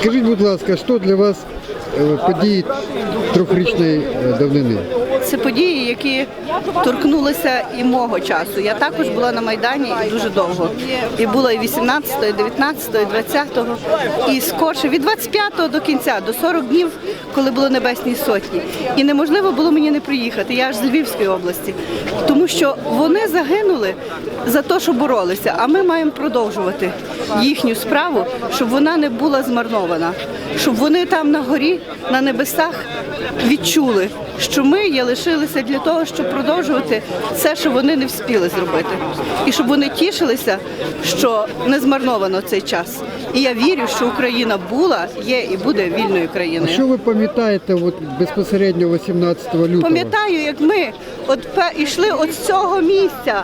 Скажіть, будь ласка, що для вас е, події трьохрічної е, давнини? Це події, які торкнулися і мого часу. Я також була на Майдані і дуже довго. І була і 18-го, і 19-го, і 20-го, і скорше від 25-го до кінця, до 40 днів, коли було небесні сотні. І неможливо було мені не приїхати. Я аж з Львівської області, тому що вони загинули за те, що боролися. А ми маємо продовжувати їхню справу, щоб вона не була змарнована, щоб вони там на горі, на небесах відчули, що ми є лишилися для того, щоб продовжувати це, що вони не вспіли зробити, і щоб вони тішилися, що не змарновано цей час. І я вірю, що Україна була, є і буде вільною А країною. що ви пам'ятаєте от, безпосередньо 18 лютого? Пам'ятаю, як ми от йшли от з цього місця,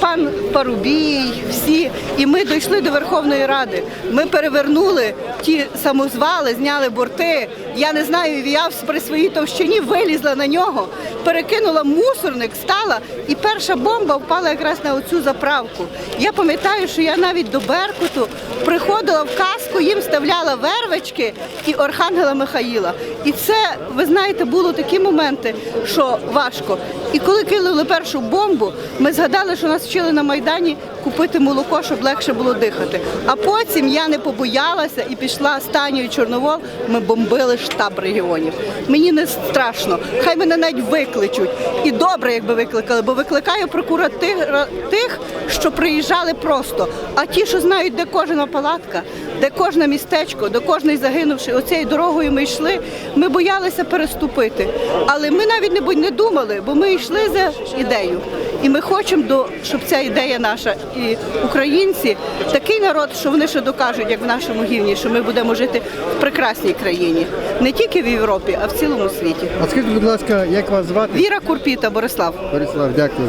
пан Парубій, всі, і ми дійшли до Верховної Ради. Ми перевернули ті самозвали, зняли борти. Я не знаю, я при своїй товщині вилізла на нього, перекинула мусорник, стала, і перша бомба впала якраз на оцю заправку. Я пам'ятаю, що я навіть до Беркуту приходила в каску, їм вставляла вервички і Архангела Михаїла. І це, ви знаєте, було такі моменти, що важко. І коли кинули першу бомбу, ми згадали, що нас вчили на Майдані купити молоко, щоб легше було дихати. А потім я не побоялася і пішла з останньою Чорновол. Ми бомбили штаб регіонів. Мені не страшно. Хай мене навіть викличуть. І добре, якби викликали, бо викликаю прокуратура тих, що приїжджали просто. А ті, що знають, де кожна палатка, де кожне містечко, де кожний загинувший, оцією дорогою ми йшли. Ми боялися переступити. Але ми навіть не не думали, бо ми йшли за ідею. І ми хочемо, до- щоб ця ідея наша і українці такий народ, що вони ще докажуть, як в нашому гімні, що ми будемо жити в прекрасній країні, не тільки в Європі, а в цілому світі. А скажіть, будь ласка, як вас звати? Віра Курпіта, Борислав. Борислав, дякую.